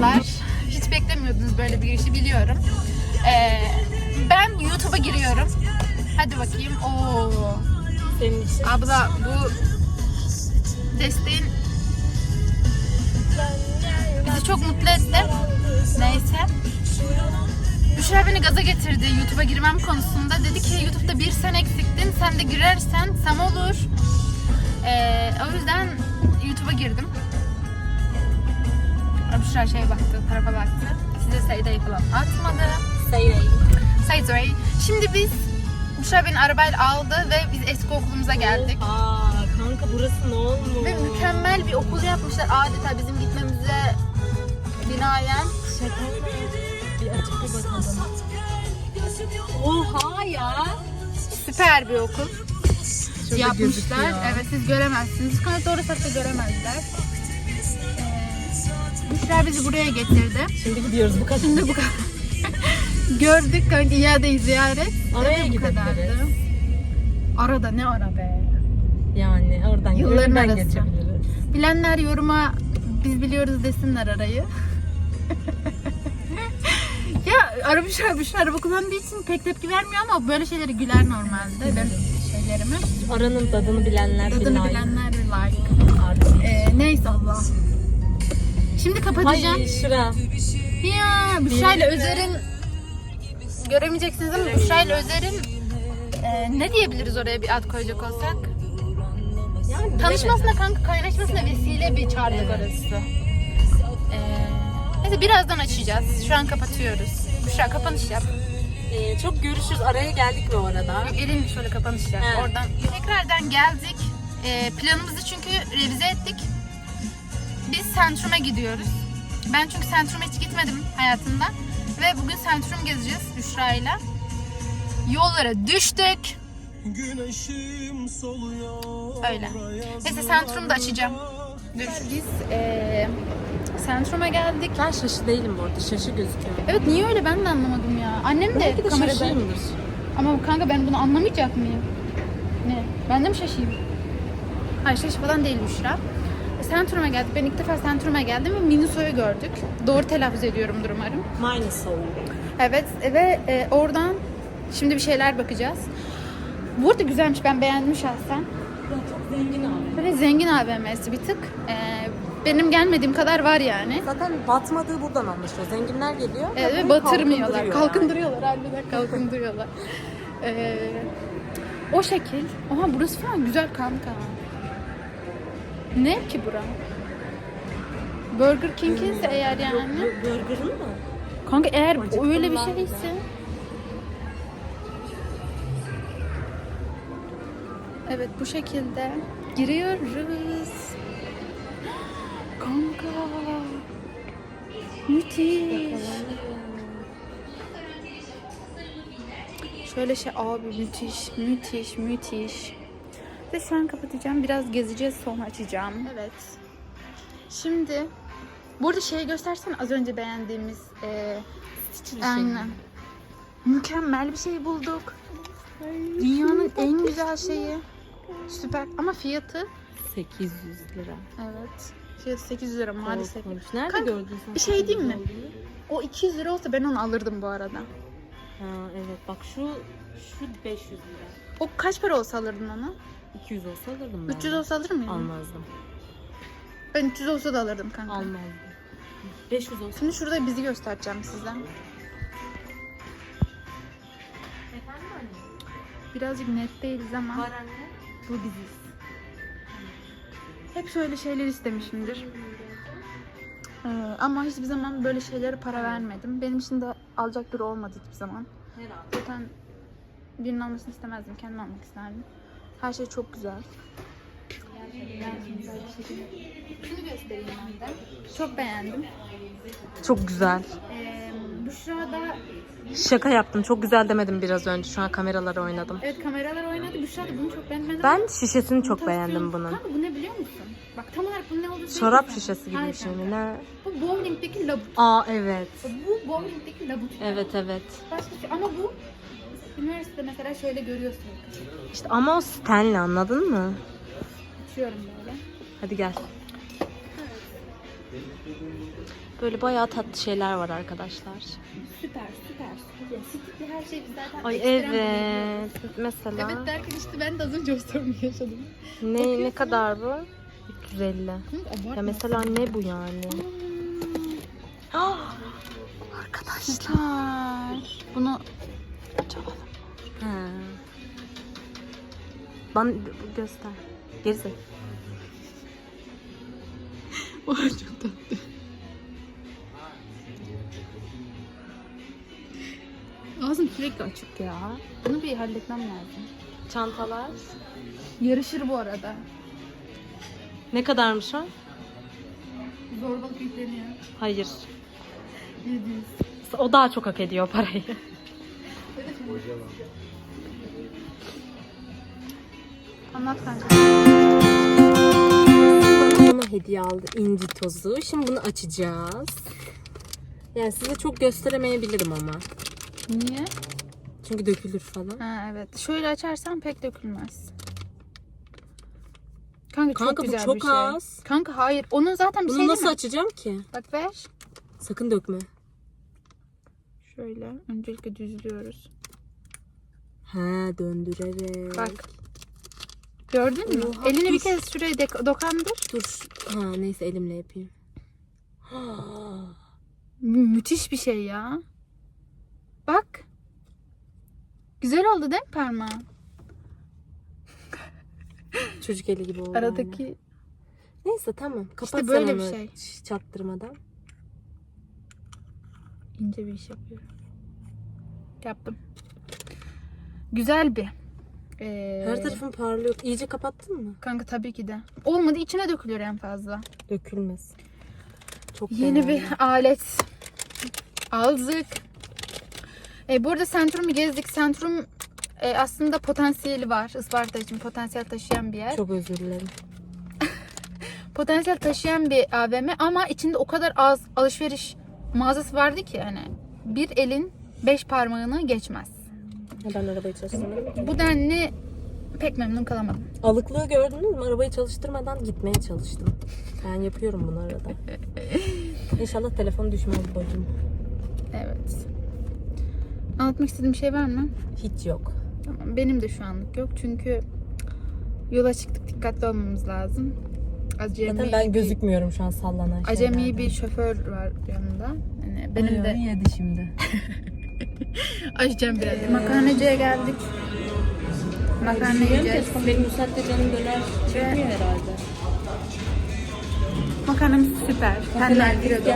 Merhabalar. Hiç beklemiyordunuz böyle bir girişi biliyorum. Ee, ben YouTube'a giriyorum. Hadi bakayım. Oo. Senin için. Abla bu desteğin bizi çok mutlu etti. Neyse. Büşra beni gaza getirdi YouTube'a girmem konusunda. Dedi ki YouTube'da bir sen eksiktin. Sen de girersen sam olur. Ee, o yüzden YouTube'a girdim. Büşra şeye baktı, tarafa baktı. Size Seyda'yı falan atmadı. Sayın. Sayday. Şimdi biz Büşra beni arabayla aldı ve biz eski okulumuza geldik. Aa kanka burası ne olmuş? Ve mükemmel bir okul yapmışlar adeta bizim gitmemize binaen. Şaka? Bir açıp bir bakalım. Oha ya. Süper bir okul Şurada yapmışlar. Evet siz göremezsiniz. Kanka doğru saatte göremezler. Büşra bizi buraya getirdi. Şimdi gidiyoruz bu kadar. Şimdi bu kadar. Gördük kanka iade ziyaret. Kadardı. gidebiliriz. Arada ne ara be. Yani oradan Yılların arası. geçebiliriz. Bilenler yoruma biz biliyoruz desinler arayı. ya Büşra Büşra araba kullandığı için pek tepki vermiyor ama böyle şeyleri güler normalde. Ben şeylerimi. Aranın tadını bilenler Adını bilen. bilenler like. Ee, neyse Allah. Şimdi kapatacağım. Hayır şura. Ya Büşra ile Özer'in göremeyeceksiniz ama Büşra ile Özer'in e, ne diyebiliriz oraya bir ad koyacak olsak? Yani Tanışmasına kanka kaynaşmasına vesile bir çağrılık orası. Ee, neyse birazdan açacağız. Şu an kapatıyoruz. Büşra kapanış yap. Ee, çok görüşürüz. Araya geldik mi orada? Elin şöyle kapanış yap. Oradan tekrardan geldik. Ee, planımızı çünkü revize ettik. Biz Centrum'a gidiyoruz. Ben çünkü Centrum'a hiç gitmedim hayatımda. Ve bugün Centrum gezeceğiz Büşra'yla. Yollara düştük. Güneşim soluyor. Öyle. Neyse Centrum'da açacağım. Görüşürüz. Biz ee, Centrum'a geldik. Ben şaşı değilim bu arada. Şaşı gözüküyor. Evet niye öyle ben de anlamadım ya. Annem de Belki de kamerada. şaşıyımdır. Ama kanka ben bunu anlamayacak mıyım? Ne? Ben de mi şaşayım? Hayır şaşı falan değil Büşra. E, Centrum'a geldik. Ben ilk defa Centrum'a geldim ve Miniso'yu gördük. Doğru telaffuz ediyorumdur umarım. Minus soul. Evet ve e, oradan şimdi bir şeyler bakacağız. Bu arada güzelmiş ben beğendim şahsen. Çok zengin abi. Böyle zengin AVM'si bir tık. E, benim gelmediğim kadar var yani. Zaten batmadığı buradan anlaşılıyor. Zenginler geliyor Evet, ve batırmıyorlar. kalkındırıyor Kalkındırıyorlar harbiden kalkındırıyorlar. Ee, o şekil. Oha burası falan güzel kanka. Ne ki bura? Burger King ise eğer yani. Bu Burger'ın mı? Kanka eğer Acıktım öyle bir ben de. şeyse. Evet bu şekilde giriyoruz. Kanka. Müthiş. Şöyle şey abi müthiş, müthiş, müthiş. Ve şu an kapatacağım. Biraz gezeceğiz sonra açacağım. Evet. Şimdi burada şey göstersen az önce beğendiğimiz e, aynen. Mükemmel bir şey bulduk. Dünyanın en güzel şeyi. Süper ama fiyatı 800 lira. evet. Fiyatı 800 lira maalesef. Korkunç. Nerede Kanka, gördün sen? bir şey diyeyim mi? 800 olduğunu? O 200 lira olsa ben onu alırdım bu arada. Ha evet bak şu şu 500 lira. O kaç para olsa alırdın onu? 200 olsa alırdım ben. 300 olsa alır mıydın? Almazdım. Ben 300 olsa da alırdım kanka. Almazdım. 500 olsa. Şimdi şurada bizi göstereceğim size. Efendim anne? Birazcık net değiliz ama Var anne. bu biziz. Hep şöyle şeyler istemişimdir. Ee, ama hiçbir zaman böyle şeylere para vermedim. Benim için de alacak biri olmadı hiçbir zaman. Herhalde. Zaten birinin almasını istemezdim. Kendim almak isterdim. Her şey çok güzel. Şunu göstereyim ben de. Çok beğendim. Çok güzel. Ee, Büşra da Şaka yaptım. Çok güzel demedim biraz önce. Şu an kameralara oynadım. evet kameralar oynadı. Büşra da bunu çok beğendi. Ben şişesini çok beğendim bunun. Kanka bu ne biliyor musun? Bak tam olarak bu ne olduğunu söyleyeyim Şarap sana. şişesi gibi Hayır bir şey kanka. mi? Ne? Bu bowlingdeki labut. Aa evet. Bu bowlingdeki labut. Evet evet. Başka şey ama bu üniversitede mesela şöyle görüyorsun. İşte ama o Stanley anladın mı? Açıyorum böyle. Hadi gel. Böyle bayağı tatlı şeyler var arkadaşlar. Süper süper. Ya, Stickli her şey biz zaten Ay ekstrem evet. Mesela Evet derken işte ben de az önce o sorunu yaşadım. ne ne bakıyorsun. kadar bu? 350. Hı, abartma. Ya mesela ne bu yani? Ah! Arkadaşlar. Bunu. He. Bana göster. Gerizekalı. O çok tatlı. Ağzım sürekli açık ya. Bunu bir halletmem lazım. Çantalar. Yarışır bu arada. Ne kadarmış o? Zorbalık yükleniyor. Hayır. 700. O daha çok hak ediyor parayı. Anlat kanka. Bana hediye aldı inci tozu. Şimdi bunu açacağız. Yani size çok gösteremeyebilirim ama. Niye? Çünkü dökülür falan. Ha evet. Şöyle açarsan pek dökülmez. Kanka, Kanka, çok bu güzel çok bir şey. az. Kanka hayır. Onun zaten bir Bunu şey nasıl mi? açacağım ki? Bak ver. Sakın dökme. Şöyle öncelikle düzlüyoruz. Ha döndürerek. Bak. Gördün mü? Oha, Elini bir dur. kez şuraya dek- dokandır. Dur. Ha neyse elimle yapayım. Mü- müthiş bir şey ya. Bak. Güzel oldu değil mi parmağın? Çocuk eli gibi oldu. Aradaki yani. Neyse tamam. Kapat böyle sen bir onu şey. ç- çaktırmadan. ince bir iş yapıyorum. Yaptım. Güzel bir. Ee, Her tarafın parlıyor. İyice kapattın mı? Kanka tabii ki de. Olmadı içine dökülür en fazla. Dökülmez. Çok Yeni bir alet aldık. E, burada Centrum'u gezdik. Centrum e, aslında potansiyeli var. Isparta için potansiyel taşıyan bir yer. Çok özür dilerim. Potansiyel taşıyan bir AVM ama içinde o kadar az alışveriş mağazası vardı ki hani bir elin beş parmağını geçmez. Ben arabayı çalıştırmadım. Bu denli pek memnun kalamadım. Alıklığı gördünüz mü? Arabayı çalıştırmadan gitmeye çalıştım. Ben yapıyorum bunu arada. İnşallah telefon düşmez bacım. Evet. Anlatmak istediğim bir şey var mı? Hiç yok. Tamam. Benim de şu anlık yok çünkü yola çıktık dikkatli olmamız lazım. Acemi, Zaten ben gözükmüyorum şu an sallanan acemi şeylerden. bir şoför var yanında. Yani benim de Ayarı yedi şimdi. açacağım biraz. Makarnacıya geldik. Makarna yiyeceğiz. Benim bu saatte canım döner çekmiyor herhalde. Makarnamız süper. Penne Alfredo.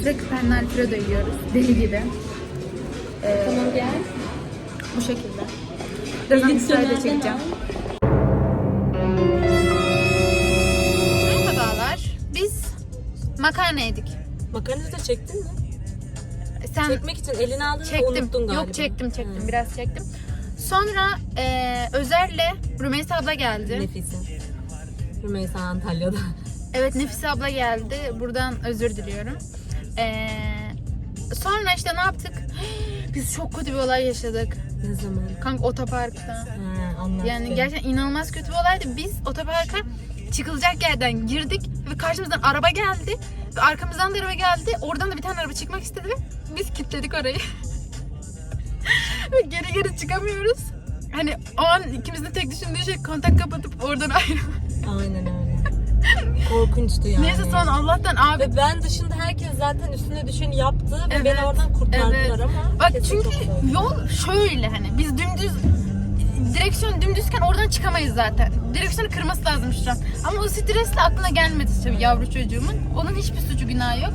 Sürekli penne Alfredo yiyoruz. Deli gibi. Tamam gel. Bu şekilde. Birazdan sırayla çekeceğim. Merhabalar. Biz makarna yedik. Makarnayı da çektin mi? Sen Çekmek için elini aldın çektim. unuttun galiba. Yok çektim çektim. Hı. Biraz çektim. Sonra e, Özer'le Rümeysa abla geldi. Nefise. Rümeysa Antalya'da. Evet Nefise abla geldi. Buradan özür diliyorum. E, sonra işte ne yaptık? Biz çok kötü bir olay yaşadık. ne zaman? Kanka otoparkta. Anlattın. Yani gerçekten inanılmaz kötü bir olaydı. Biz otoparka çıkılacak yerden girdik ve karşımızdan araba geldi. Ve arkamızdan da araba geldi. Oradan da bir tane araba çıkmak istedi ve biz kilitledik orayı. ve geri geri çıkamıyoruz. Hani o an ikimizin tek düşündüğü şey kontak kapatıp oradan ayrılmak. Aynen öyle. Korkunçtu yani. Neyse sonra Allah'tan abi Ve ben dışında herkes zaten üstüne düşeni yaptı ve Evet, beni oradan kurtardılar evet. ama. Bak kesin çünkü zor. yol şöyle hani biz dümdüz direksiyon dümdüzken oradan çıkamayız zaten. Direksiyonu kırması lazım şu an. Ama o stresle aklına gelmedi tabii yavru çocuğumun. Onun hiçbir suçu günahı yok.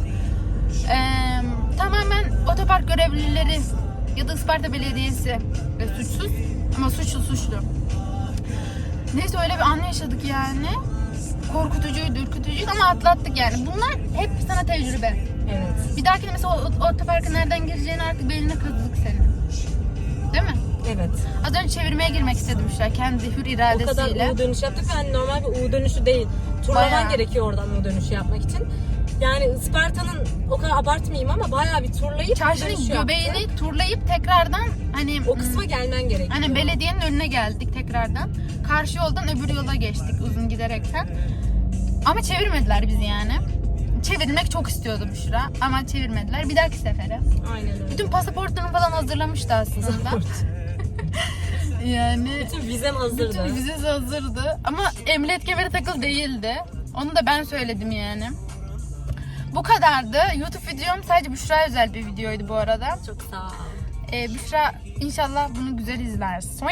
Ee, tamamen otopark görevlileri ya da Isparta Belediyesi e, suçsuz ama suçlu suçlu. Neyse öyle bir an yaşadık yani. Korkutucuydu, ürkütücüydü ama atlattık yani. Bunlar hep sana tecrübe. Evet. Bir dahakine mesela o, o otoparka nereden gireceğini artık beline kazıdık senin. Değil mi? Evet. Az önce çevirmeye girmek istedim an kendi hür O iradesiyle. kadar U dönüş yaptık ve hani normal bir U dönüşü değil. Turlaman Bayağı. gerekiyor oradan U dönüşü yapmak için. Yani Isparta'nın o kadar abartmayayım ama bayağı bir turlayıp Çarşının göbeğini turlayıp tekrardan hani O kısma gelmen gerekiyor. hani belediyenin önüne geldik tekrardan. Karşı yoldan öbür yola geçtik uzun giderekten. Ama çevirmediler bizi yani. çevirmek çok istiyordu Büşra ama çevirmediler. Bir dahaki sefere. Aynen öyle. Bütün pasaportlarını falan hazırlamıştı aslında. Yani Bütün vizem hazırdı. bütün vizesi hazırdı ama emniyet kemeri takılı değildi. Onu da ben söyledim yani. Bu kadardı. YouTube videom sadece Büşra özel bir videoydu bu arada. Çok sağ ol. Ee, Büşra inşallah bunu güzel izlersin.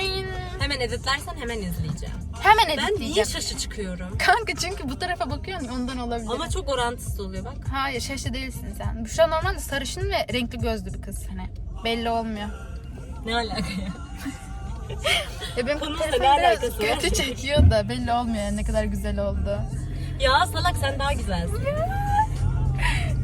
Hemen editlersen hemen izleyeceğim. Hemen Ben niye editleyeceğim. şaşı çıkıyorum? Kanka çünkü bu tarafa bakıyorsun ondan olabilir. Ama çok orantısız oluyor bak. Hayır şaşı değilsin sen. Büşra normalde sarışın ve renkli gözlü bir kız hani. Belli olmuyor. Ne alaka ya? Ya benim Konumuzla ne alakası var? kötü çekiyor da belli olmuyor yani ne kadar güzel oldu. Ya salak sen daha güzelsin.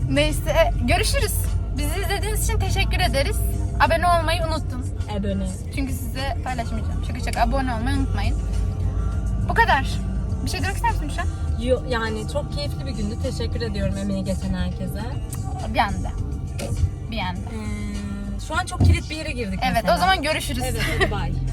Neyse görüşürüz. Bizi izlediğiniz için teşekkür ederiz. Abone olmayı unuttum. Ebene. Çünkü size paylaşmayacağım. Şaka şaka abone olmayı unutmayın. Bu kadar. Bir şey demek ister misin şu an? Yo, yani çok keyifli bir gündü. Teşekkür ediyorum emeği geçen herkese. Bir anda. Bir anda. Ee, şu an çok kilit bir yere girdik Evet mesela. o zaman görüşürüz. Evet hadi bay.